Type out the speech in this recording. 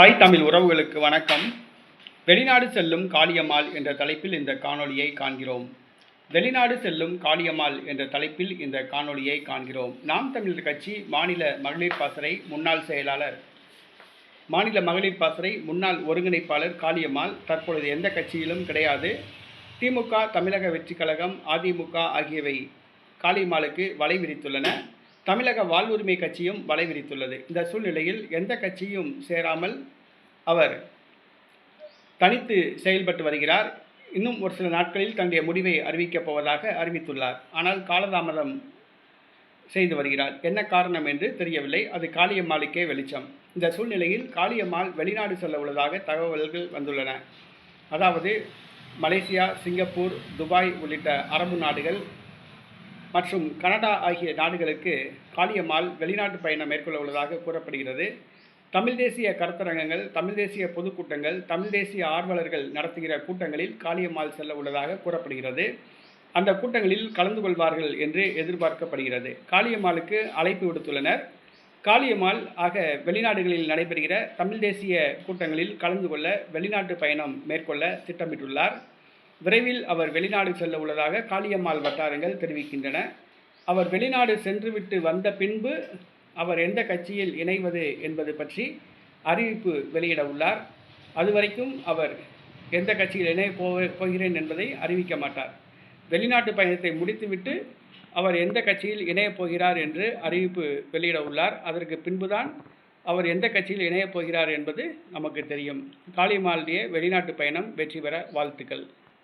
தாய் தமிழ் உறவுகளுக்கு வணக்கம். வெளிநாடு செல்லும் காளியம்மாள் என்ற தலைப்பில் இந்த காணொளியை காண்கிறோம். வெளிநாடு செல்லும் காளியம்மாள் என்ற தலைப்பில் இந்த காணொளியை காண்கிறோம். நாம் தமிழர் கட்சி மாநில மகளிர் பாசறை முன்னாள் செயலாளர் மாநில மகளிர் பாசறை முன்னாள் ஒருங்கிணைப்பாளர் காளியம்மாள். தற்பொழுது எந்த கட்சியிலும் கிடையாது. திமுக தமிழக வெற்றிக் கழகம் அதிமுக ஆகியவை காளியம்மாளுக்கு வலை விரித்துள்ளன. தமிழக வாழ்வுரிமை கட்சியும் வலை விரித்துள்ளது. இந்த சூழ்நிலையில் எந்த கட்சியும் சேராமல் அவர் தனித்து செயல்பட்டு வருகிறார். இன்னும் ஒரு சில நாட்களில் தன்னுடைய முடிவை அறிவிக்கப் போவதாக அறிவித்துள்ளார். ஆனால் காலதாமதம் செய்து வருகிறார். என்ன காரணம் என்று தெரியவில்லை. அது காளியம்மாளுக்கே வெளிச்சம். இந்த சூழ்நிலையில் காளியம்மாள் வெளிநாடு செல்ல உள்ளதாக தகவல்கள் வந்துள்ளன. அதாவது மலேசியா சிங்கப்பூர் துபாய் உள்ளிட்ட அரபு நாடுகள் மற்றும் கனடா ஆகிய நாடுகளுக்கு காளியம்மாள் வெளிநாட்டு பயணம் மேற்கொள்ள உள்ளதாக கூறப்படுகிறது. தமிழ் தேசிய கருத்தரங்கங்கள் தமிழ் தேசிய பொதுக்கூட்டங்கள் தமிழ் தேசிய ஆர்வலர்கள் நடத்துகிற கூட்டங்களில் காளியம்மாள் செல்ல உள்ளதாக கூறப்படுகிறது. அந்த கூட்டங்களில் கலந்து கொள்வார்கள் என்று எதிர்பார்க்கப்படுகிறது. காளியம்மாளுக்கு அழைப்பு விடுத்துள்ளனர். காளியம்மாள் ஆக வெளிநாடுகளில் நடைபெறுகிற தமிழ் தேசிய கூட்டங்களில் கலந்து கொள்ள வெளிநாட்டு பயணம் மேற்கொள்ள திட்டமிட்டுள்ளார். விரைவில் அவர் வெளிநாடு செல்ல உள்ளதாக காளியம்மாள் வட்டாரங்கள் தெரிவிக்கின்றன. அவர் வெளிநாடு சென்றுவிட்டு வந்த பின்பு அவர் எந்த கட்சியில் இணைவது என்பது பற்றி அறிவிப்பு வெளியிட உள்ளார். அதுவரைக்கும் அவர் எந்த கட்சியில் இணைய போகிறேன் என்பதை அறிவிக்க மாட்டார். வெளிநாட்டு பயணத்தை முடித்துவிட்டு அவர் எந்த கட்சியில் இணையப் போகிறார் என்று அறிவிப்பு வெளியிட உள்ளார். அதற்கு பின்புதான் அவர் எந்த கட்சியில் இணையப் போகிறார் என்பது நமக்கு தெரியும். காளிமாளுடைய வெளிநாட்டு பயணம் வெற்றி பெற வாழ்த்துக்கள்.